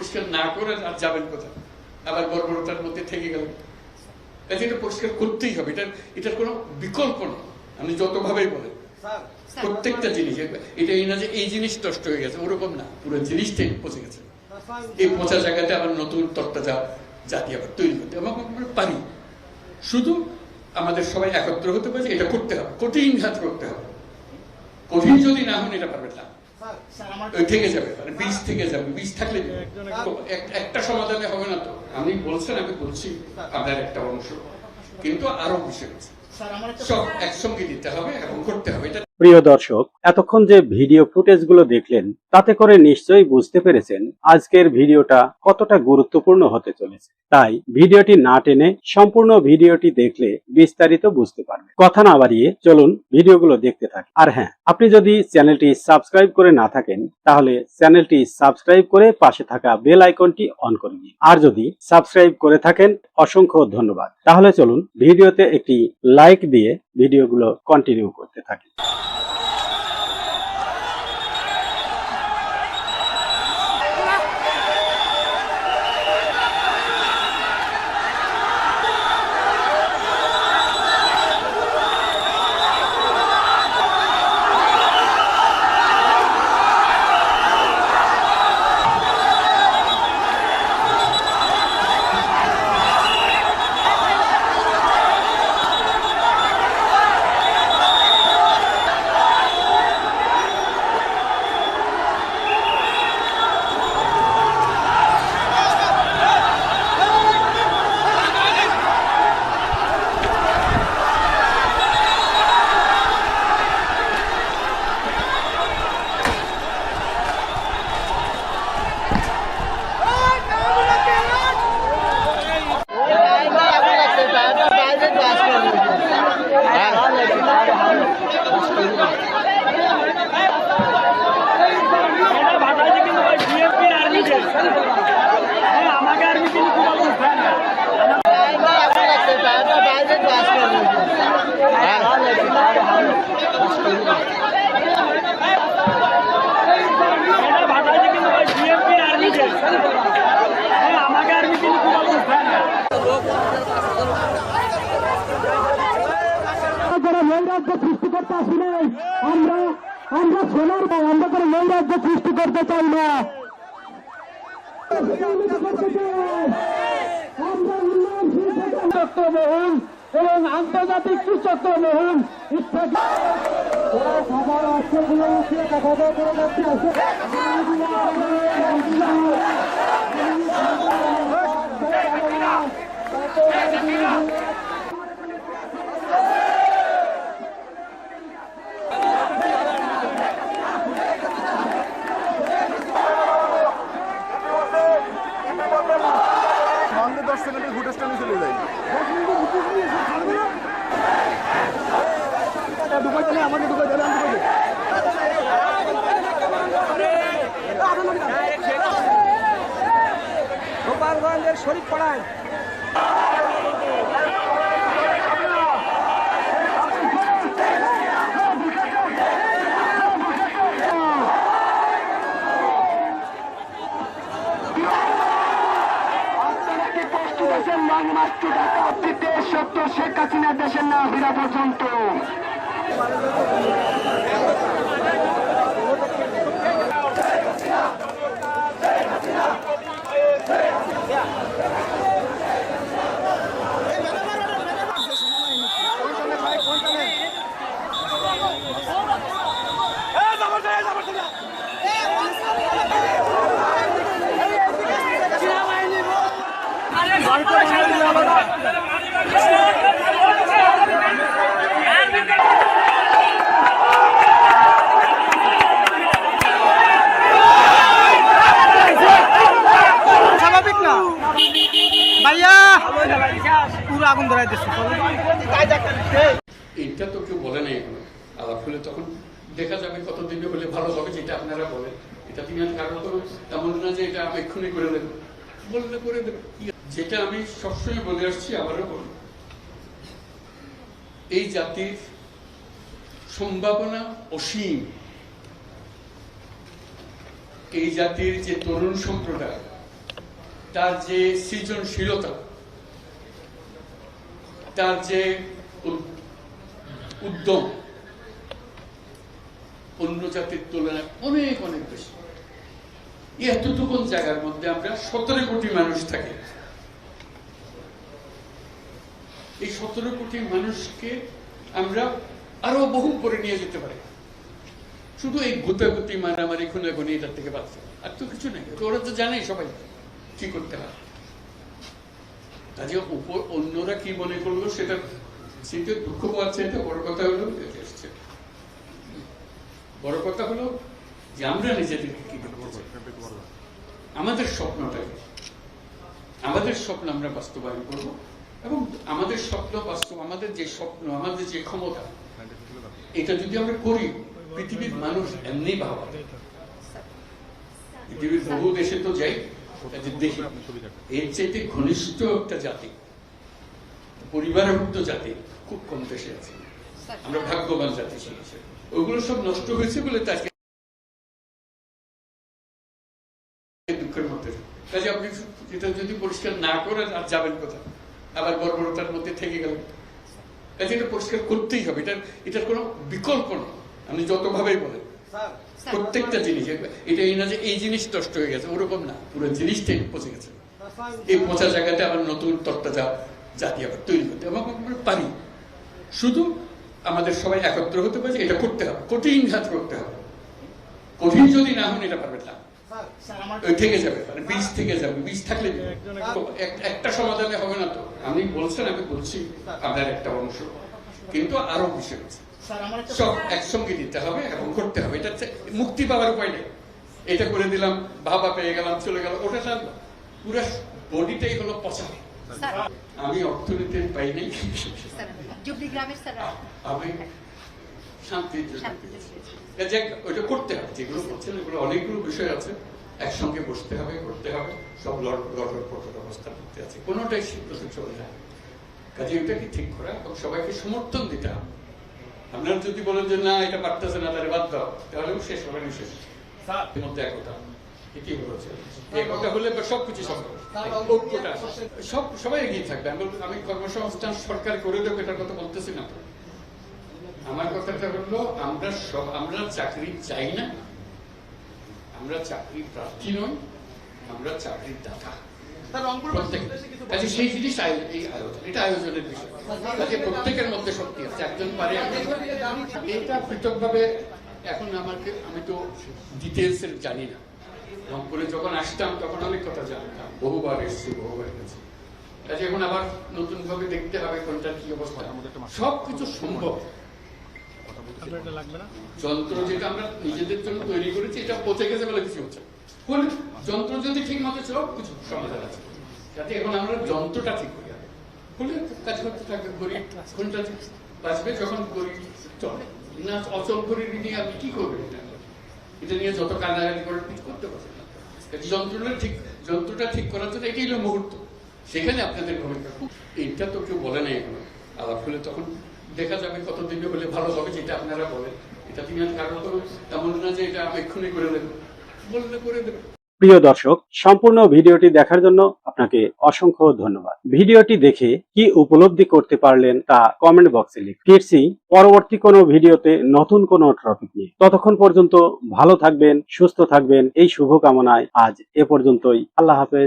পরিষ্কার না করে আর যাবেন কোথায়? আবার বর্বরতার মধ্যে থেকে গেলেন। কাজে এটা পরিষ্কার করতেই হবে। এটা এটার কোনো বিকল্প নেই। আপনি যতভাবেই বলেন। প্রত্যেকটা জিনিস এটা এই না যে এই জিনিস নষ্ট হয়ে গেছে ওরকম না। পুরো জিনিসটাই পচে গেছে। এই পচা জায়গাতে আবার নতুন তত্ত্বজা জাতি আবার তৈরি করতে আমরা পারি। শুধু আমাদের সবাই একত্র হতে পারে এটা করতে হবে। কঠিন ঘাত করতে হবে। কঠিন যদি না হন এটা পারবেন না। থেকে যাবে মানে বীজ থেকে যাবে বীজ থাকলে এক- একটা সমাধানে হবে না তো। আমি বলছেন আমি বলছি আপনার একটা অংশ। কিন্তু আরও বিষয় আছে। সব একসঙ্গে দিতে হবে এবং করতে হবে। এটা প্রিয় দর্শক, এতক্ষণ যে ভিডিও ফুটেজগুলো দেখলেন, তাতে করে নিশ্চয়ই বুঝতে পেরেছেন আজকের ভিডিওটা কতটা গুরুত্বপূর্ণ হতে চলেছে। তাই ভিডিওটি না টেনে সম্পূর্ণ ভিডিওটি দেখলে বিস্তারিত বুঝতে পারবেন। কথা না বাড়িয়ে চলুন ভিডিওগুলো দেখতে থাকি। আর হ্যাঁ আপনি যদি চ্যানেলটি সাবস্ক্রাইব করে না থাকেন, তাহলে চ্যানেলটি সাবস্ক্রাইব করে পাশে থাকা বেল আইকনটি অন করে দিন। আর যদি সাবস্ক্রাইব করে থাকেন, অসংখ্য ধন্যবাদ। তাহলে চলুন ভিডিওতে একটি লাইক দিয়ে ভিডিওগুলো কন্টিনিউ করতে থাকি এটা ভাটাইছে কিন্তু ওই বিএনপি আর্মিকে হ্যাঁ আমাকে আর্মি কিন্তু কোনো উঠায় না এটা ভাটাইছে কিন্তু ওই বিএনপি আর্মিকে হ্যাঁ আমাকে আর্মি কিন্তু কোনো উঠায় না করে নৈরাজ্য সৃষ্টি করতে আসি নাই আমরা আমরা সোনার ভাই আমরা করে নৈরাজ্য সৃষ্টি করতে চাই না মহল এবং আন্তর্জাতিক মহল ইত্যাদি শরীফ পাড়ায়। সত্য শেখ হাসিনা দেশের না ফিরা পর্যন্ত স্বাভাবিক না ভাইয়া পুরো আগুন ধরাই এইটা তো কেউ বলে নাই এখনও। আলাপ হলে তখন দেখা যাবে কত দিনে হলে ভালো হবে, যেটা আপনারা বলেন। এটা তিনি কারণ তো তেমন না যে এটা আমি এক্ষুনি করে দেবো। বললে করে দেবো। যেটা আমি সবসময় বলে আসছি আবারও এই জাতির সম্ভাবনা অসীম। এই জাতির যে তরুণ সম্প্রদায়, তার যে সৃজনশীলতা, তার যে উদ্যম, অন্য জাতির তুলনায় অনেক অনেক বেশি। এই এতটুকুন জায়গার মধ্যে আমরা সতেরো কোটি মানুষ থাকি? এই সতেরো কোটি মানুষকে আমরা আরও বহু করে নিয়ে যেতে পারি। শুধু এই গুতাগুতি মারামারি, খুনাখুনি এটার থেকে বাঁচতে আর তো কিছু নেই। ওরা তো জানেই সবাই কি করতে হয় কাজে উপর অন্যরা কি মনে করল সেটা সেটা দুঃখ পাচ্ছে এটা বড় কথা হলো। বড় কথা হলো যে আমরা নিজেদেরকে কি চাই আমাদের স্বপ্নটাকে আমাদের স্বপ্ন আমরা বাস্তবায়ন করব এবং আমাদের স্বপ্ন বাস্তব, আমাদের যে স্বপ্ন, আমাদের যে ক্ষমতা, এটা যদি আমরা করি, পৃথিবীর মানুষ এমনি ভাবা। পৃথিবীর বহু দেশে তো যাই দেখি, এর চাইতে ঘনিষ্ঠ একটা জাতি, পরিবারভুক্ত জাতি খুব কম দেশে আছে। আমরা ভাগ্যবান জাতি শিখেছি ওগুলো সব নষ্ট হয়েছে বলে তাকে দুঃখের মধ্যে কাজে আপনি এটা যদি পরিষ্কার না করেন আর যাবেন কোথায়? আবার বর্বরতার মধ্যে থেকে গেলেন। কাজে এটা পরিষ্কার করতেই হবে। এটার এটার কোনো বিকল্প নেই। আপনি যতভাবেই বলেন। প্রত্যেকটা জিনিস এটা এই না যে এই জিনিস নষ্ট হয়ে গেছে ওরকম না। পুরো জিনিসটাই পচে গেছে। এই পচা জায়গাতে আবার নতুন তত্ত্বা যা জাতি আবার তৈরি করতে এবং আমরা পারি। শুধু আমাদের সবাই একত্র হতে পারে এটা করতে হবে। কঠিন ঘাত করতে হবে। কঠিন যদি না হন এটা পারবেন না। থেকে যাবে মানে বীজ থেকে যাবে বীজ থাকলে একটা সমাধানে হবে না তো। আমি বলছেন আমি বলছি আপনার একটা অংশ। কিন্তু আরও বিষয় আছে। সব একসঙ্গে দিতে হবে এবং করতে হবে। এটা মুক্তি পাওয়ার উপায় নেই। এটা করে দিলাম বাবা পেয়ে গেলাম চলে গেল। ওটা না পুরো বডিটাই হলো পচা। আমি অর্থনীতির পাই নাই। স্যার জুবলি গ্রামের স্যার আমি শান্তিতে। ওইটা করতে হবে যেগুলো করছেন এগুলো অনেকগুলো বিষয় আছে। একসঙ্গে বসতে হবে করতে হবে। সব পটর অবস্থা করতে আছে। কোনোটাই চলে যায় কাজে এটাকে ঠিক করা এবং সবাইকে সমর্থন দিতে হবে। আপনারা যদি বলেন যে না এটা পারতেছে না তাহলে বাদ দাও তাহলেও শেষ হবে না শেষ। এর মধ্যে একতা। এটি হচ্ছে। একতা হলে বা সবকিছু সম্ভব। সব সবাই এগিয়ে থাকবে। আমি বলব, আমি কর্মসংস্থান সরকার করে দেবো এটার কথা বলতেছি না আমার কথাটা হলো আমরা সব আমরা চাকরি চাই না। আমরা চাকরি প্রার্থী নই আমরা চাকরির দাতা। কাজে সেই জিনিস এই আয়োজন এটা আয়োজনের বিষয়। কাজে প্রত্যেকের মধ্যে শক্তি আছে একজন পারে এটা পৃথকভাবে এখন আমাকে আমি তো ডিটেলস এর জানি না। রংপুরে যখন আসতাম তখন অনেক কথা জানতাম। বহুবার এসেছি বহুবার গেছি। কাজে এখন আবার নতুন ভাবে দেখতে হবে কোনটা কি অবস্থা। সব কিছু সম্ভব। যন্ত্র যেটা আমরা নিজেদের জন্য তৈরি করেছি এটা পচে গেছে বলে কিছু হচ্ছে কোন যন্ত্র যদি ঠিক মতো সব কিছু সমাধান আছে। যাতে এখন আমরা যন্ত্রটা ঠিক করি। হলে কাজ করতে থাকবে? ঘড়ি। ঘণ্টা বাঁচবে যখন ঘড়ি চলে। না অচল ঘড়ি নিয়ে আপনি কি করবেন এটা? এটা নিয়ে যত করে কিছু করতে পারবেন না। যন্ত্রটা ঠিক যন্ত্রটা ঠিক করার জন্য এটাই হলো মুহূর্ত। সেখানে আপনাদের ভূমিকা। এটা তো কেউ বলে নাই এখনও। আলাপ হলে তখন দেখা যাবে কতদিনে হলে ভালো হবে যেটা আপনারা বলেন। এটা তিনি কারণ তো এমন না যে এটা আমি এক্ষুনি করে দেবো বললে করে দেবে প্রিয় দর্শক, সম্পূর্ণ ভিডিওটি দেখার জন্য আপনাকে অসংখ্য ধন্যবাদ। ভিডিওটি দেখে কি উপলব্ধি করতে পারলেন তা কমেন্ট বক্সে লিখুন। ফিরছি পরবর্তী কোনো ভিডিওতে নতুন কোনো টপিক নিয়ে। ততক্ষণ পর্যন্ত ভালো থাকবেন, সুস্থ থাকবেন। এই শুভকামনায় আজ এ পর্যন্তই। আল্লাহ হাফেজ।